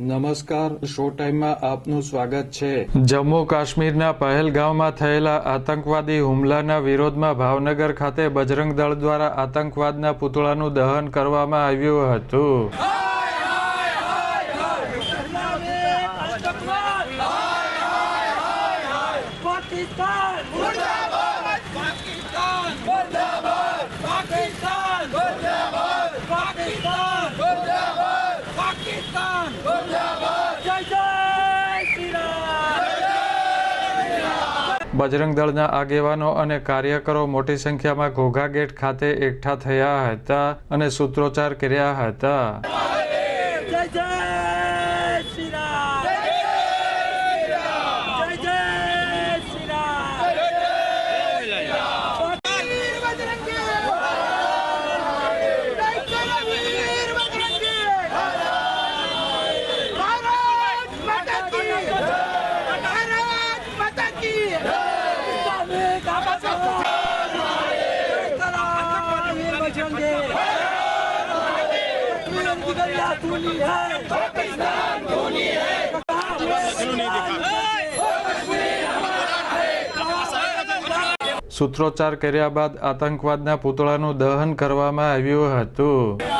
નમસ્કાર શો ટાઈમમાં આપનું સ્વાગત છે. જમ્મુ કાશ્મીરના પહેલગામમાં થયેલા આતંકવાદી હુમલાના વિરોધમાં ભાવનગર ખાતે બજરંગ દળ દ્વારા આતંકવાદના પુતળાનું દહન કરવામાં આવ્યું હતું. પાકિસ્તાન! બજરંગ દળના આગેવાનો અને કાર્યકરો મોટી સંખ્યામાં ઘોઘા ગેટ ખાતે એકઠા થયા હતા અને સૂત્રોચ્ચાર કર્યા હતા. સૂત્રોચ્ચાર કર્યા બાદ આતંકવાદના પુતળાનું દહન કરવામાં આવ્યું હતું.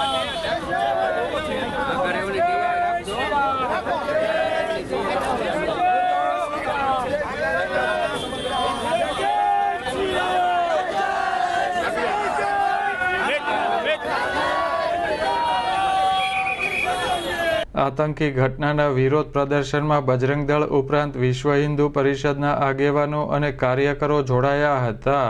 આતંકી ઘટનાના વિરોધ પ્રદર્શનમાં બજરંગ દળ ઉપરાંત વિશ્વ હિન્દુ પરિષદના આગેવાનો અને કાર્યકરો જોડાયા હતા.